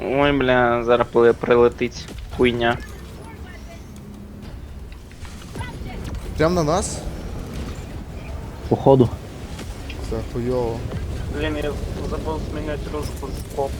Ой, бля, зараз коли прилетить хуйня. Прям на нас? Походу. Це хуйово. Блін, я забув зміняти ружку з коп.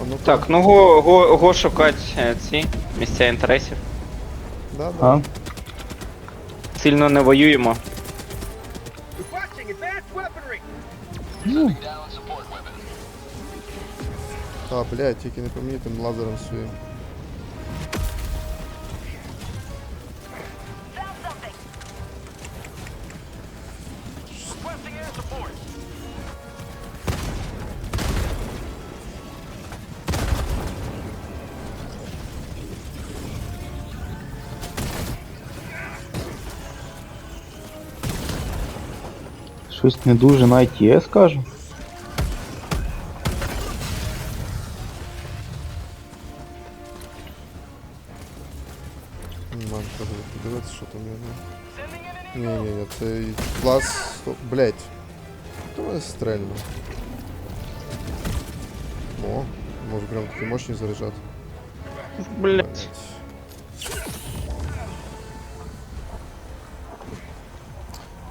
А ну Так, ну го, го, го шукати е, ці місця інтересів. Да, да. А? Сильно не воюємо. А, блядь, тільки не помітим лазером своїм. Щось не дуже навіть є, скажу. Мам, треба подивитися, що там є. Ні, ні, ні, це і клас. Стоп, Блядь. То мене стрельно. О, може прям такі мощні заряджати. Блять.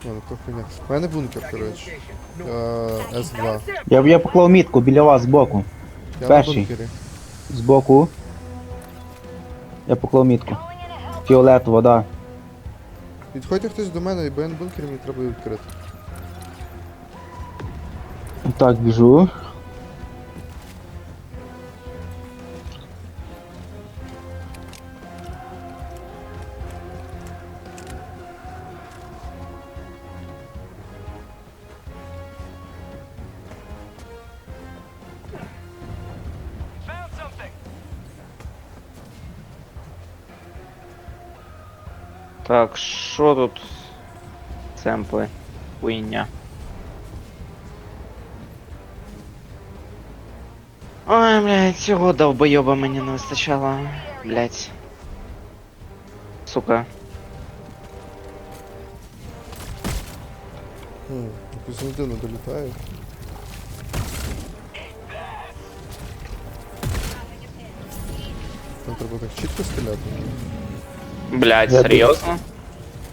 Ладно, то хуйня. У мене бункер, коротше. Е, С2. Я, я поклав мітку біля вас збоку. Я Перший. на бункері. Збоку. Я поклав мітку. Фіолетова, да. Підходьте хтось до мене, бо я на бункері мені треба відкрити. Так, біжу. Так, що тут? Семпли. Хуйня. Ой, блядь, цього довбойоба мені не вистачало. Блядь. Сука. Хм, якось не дивно долітає. Там треба так чітко стріляти. Блядь, Я серйозно?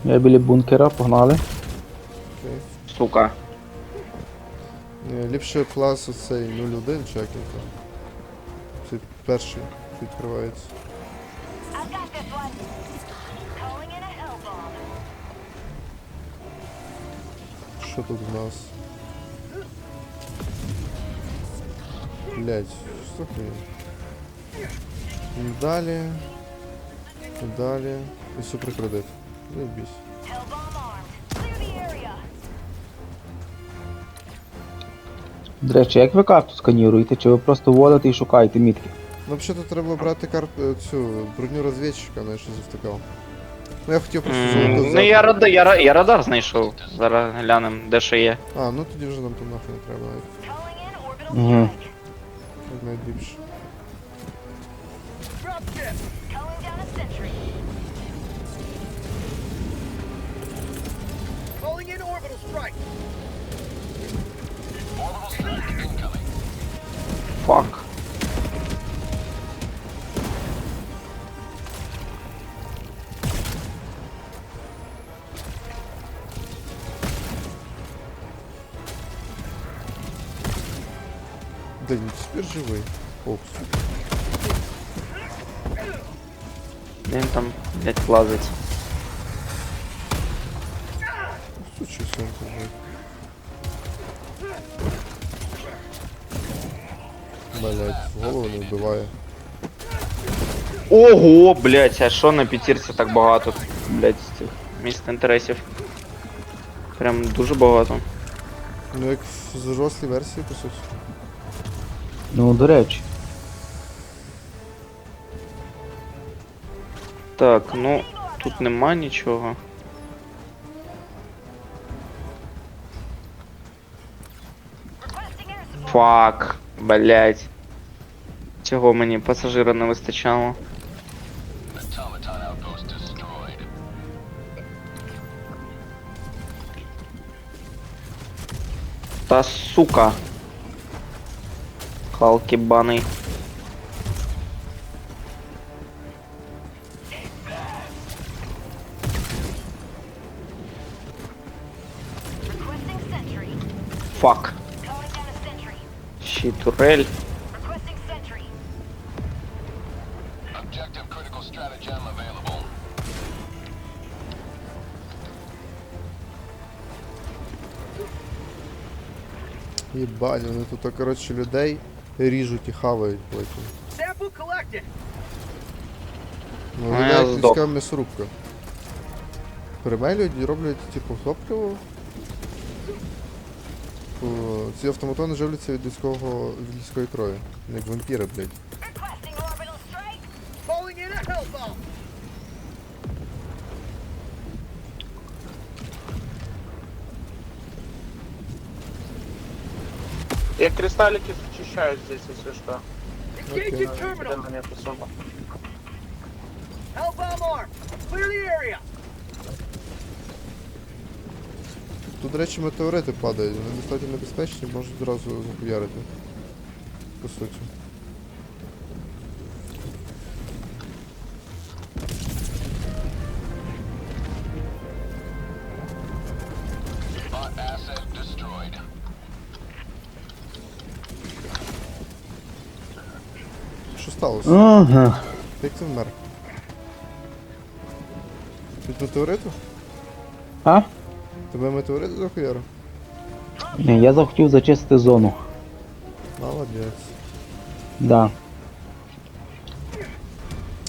Я біля бункера, погнали. Окей. Сука. Ні, ліпше клас оцей 0.1 чи як він там. Цей перший відкривається. I've got this one. Calling in a hellbomb. Що тут в нас? Блять, що хуйня? Далі. Далі. І суперкредит. Clear. До речі, як ви карту сканіруєте, чи ви просто вводите і шукаєте мітки? Ну, взагалі треба брати карт, е, цю броню розвідчика, але я щось завтикав. Ну я хотів просто золото Ну я радар, я, ра- я радар знайшов. Зараз глянем, де що є. А, ну тоді вже нам там нахуй не треба навіть. Угу. навіть ліпше. Fuck. Да не теперь живой. Фокс. Блин, там, блядь, лазать. Вбиває. Ого, блядь, а що на п'ятірці так багато, блядь, з цих місць інтересів? Прям дуже багато. Ну як в зрослій версії, по суті. Ну, до речі. Так, ну, тут нема нічого. Фак, блядь. Цього мені пасажира не вистачало. Та сука. Халки sentry. Фак. Calling Єбать, вони тут, коротше, людей ріжуть і хавають потім. Це буклаки! Ну, А, я як здох. людська м'ясорубка. Перемелюють і роблять, типу, топливо. Ці автоматони живляться від людського від людської крові. Як вампіри, блядь. Я кристаллики зачищаю здесь, если что. Нет особо. Area. Тут, до речі, метеорити падають, вони достатньо небезпечні, можуть зразу захуярити. По суті. Що сталося? Ага. Як ти вмер? Від метеориту? А? Тебе метеорит захуярив? Ні, я захотів зачистити зону. Молодець. Да.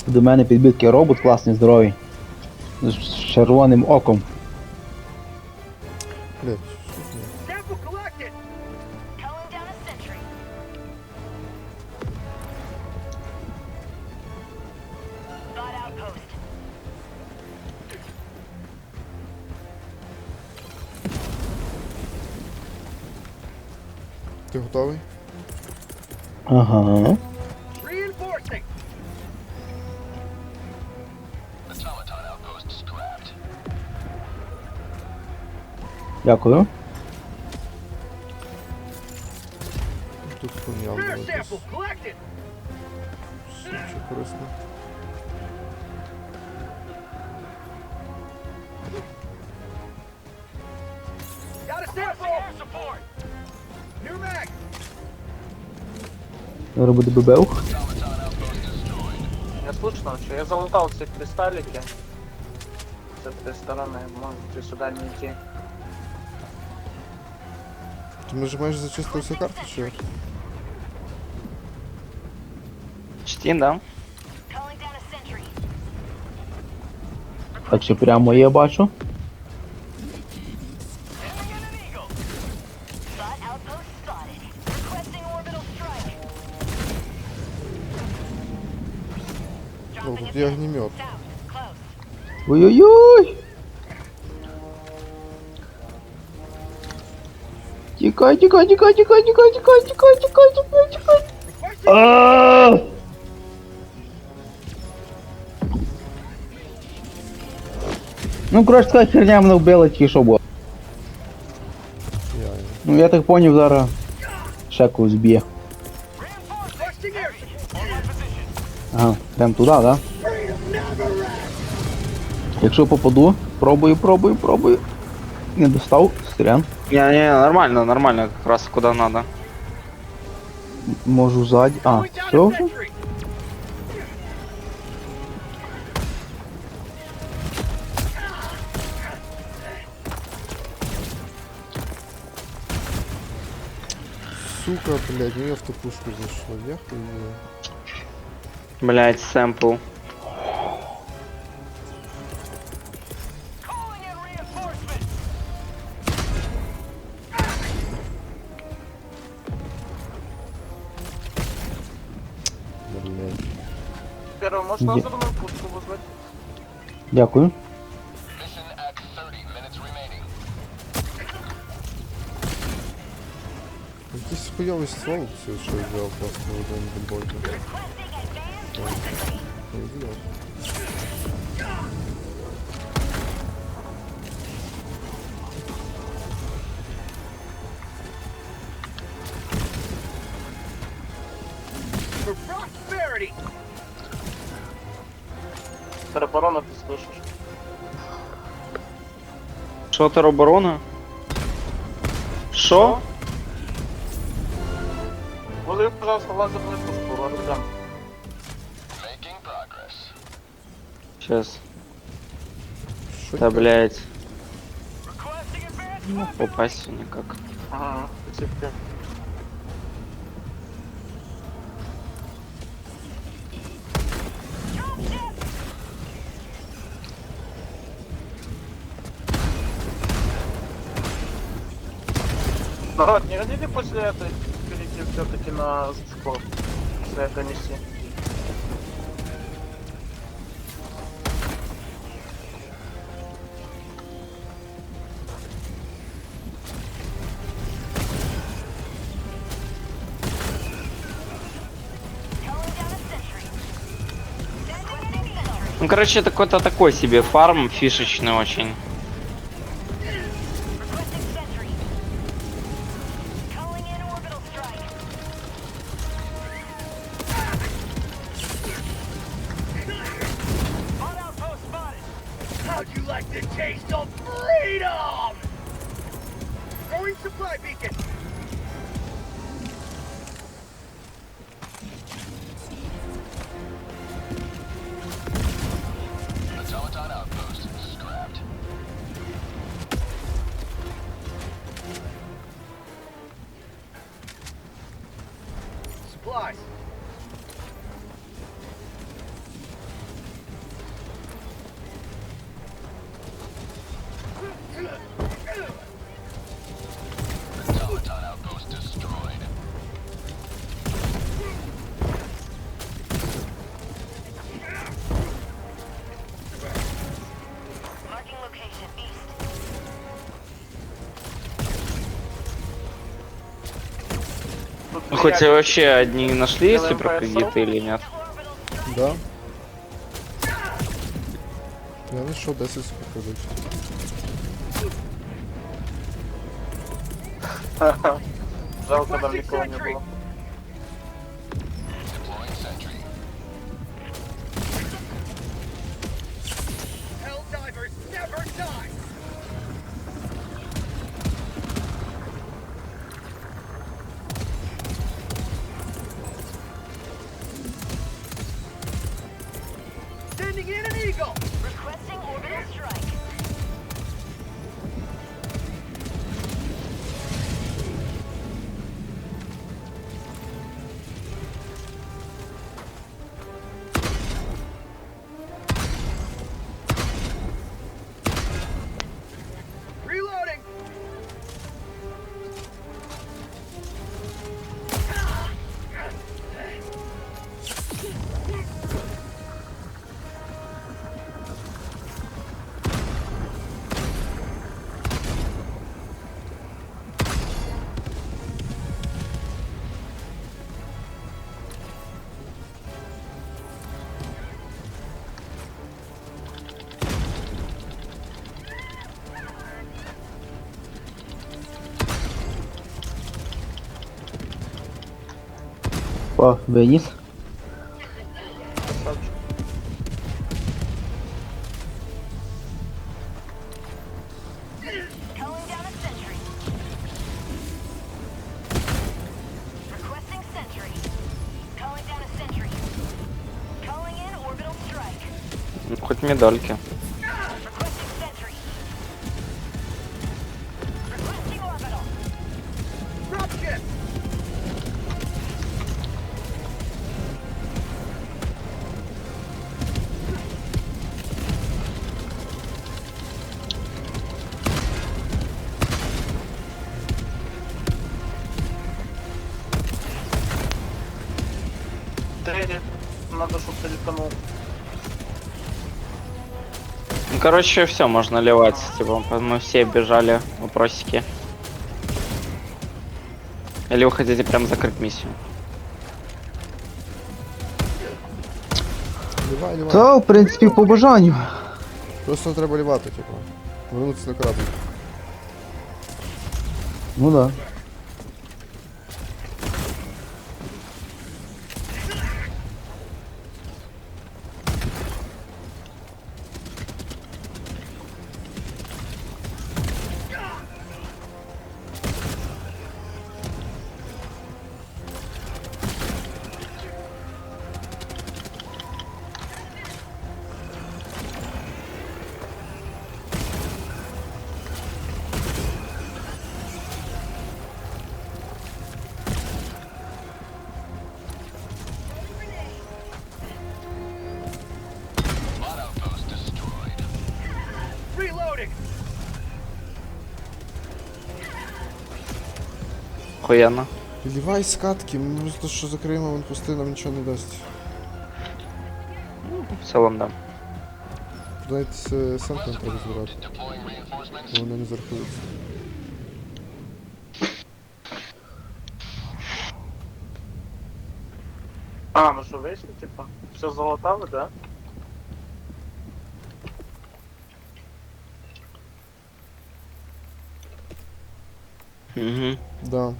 До мене підбитки робот класний, здоровий. З червоним оком. Блять, Ти готовий? Ага. Дякую. Тут пом'яв. Суча корисно. Зараз буде бебеух. Не слышно вообще. Я залутал все кристаллики. С этой стороны. Можете сюда не идти. Ти може майже зачистив всю карту, чи? як? Чті, да? Calling down a sentry. Так що прямо я бачу. Ой-ой-ой! Тікай, тікай, тікай, тікай, тікай, тікай, тікай, тікай, тікай, тікай. Requesting А! Ну, коротше, така херня мене вбила тільки що було. Я. Ну я так поняв, зараз ще когось б'є. requesting air support. Ага, прям туди, да? Якщо попаду, пробую, пробую, пробую. Не достав, стрян. Не, не, нормально, нормально, как раз куда надо. Можу ззаді. А, все вже? Сука, блядь, ну я в ту пушку зайшов. Я хуй. Блять, сэмпл. Первый, Є. Где? пушку вызвать? Дякую. Mission at 30 minutes remaining. Якийсь хуйовий ствол, все, що я взяв просто в один бомбойку. Requesting не sentry. Тероборона ти слышиш? Що тероборона? Що? Вызови, пожалуйста, лазерную пушку, progress. Сейчас. Да, блядь. Ну, попасть никак. Ага, специфика. Народ, не хотите после этой перейти все-таки на спорт? После этой миссии? Ну, короче, это какой-то такой себе фарм, фишечный очень. How'd you like the taste of freedom? Going supply beacon. Хоть вообще одни нашли суперкредиты или нет? Да. Я знайшов 10 суперкредитів. Жалко, там никого не было. orbital strike. Ну, хоть медальки. короче, все, можно ливать. Типа, мы все бежали вопросики. Или вы хотите прям закрыть миссию? Лівай, лівай. Та, в принципі, по бажанню. Просто треба лівати, типу. Вернутися на корабль. Ну да. Охуєнно. Лівай скатки, ми просто що закриємо ванпости, нам нічого не дасть. В цілому, да. Навіть е, сентром треба збирати, бо вони не зарахуються. А, ми що вийшли, типа? Все залатали, да? Угу. Да.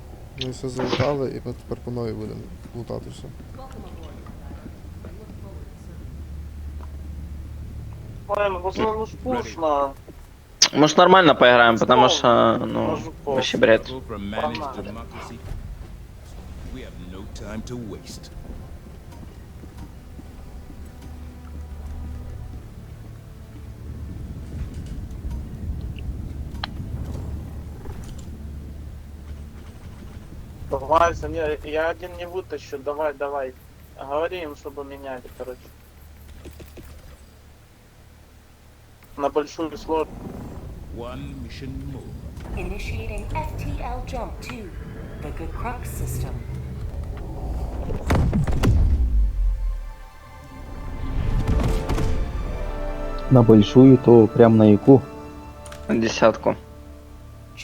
Ми все залутали і ми тепер по новій будемо лутати все. Блин, в скучно. Может нормально поиграем, потому что, ну, вообще бред. Погнали. We have no time to waste. Давай, не, я один не вытащу, давай, давай. Говори им, чтобы меняли, короче. На большую сложность. One mission more. Initiating FTL jump to the Good Crux system. На большую, то прям на яку. На десятку.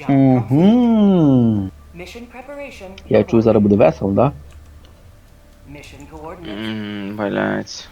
Угу. Mission preparation. Я чую, зараз буде весело, да? Mission coordinates. Ммм, блять.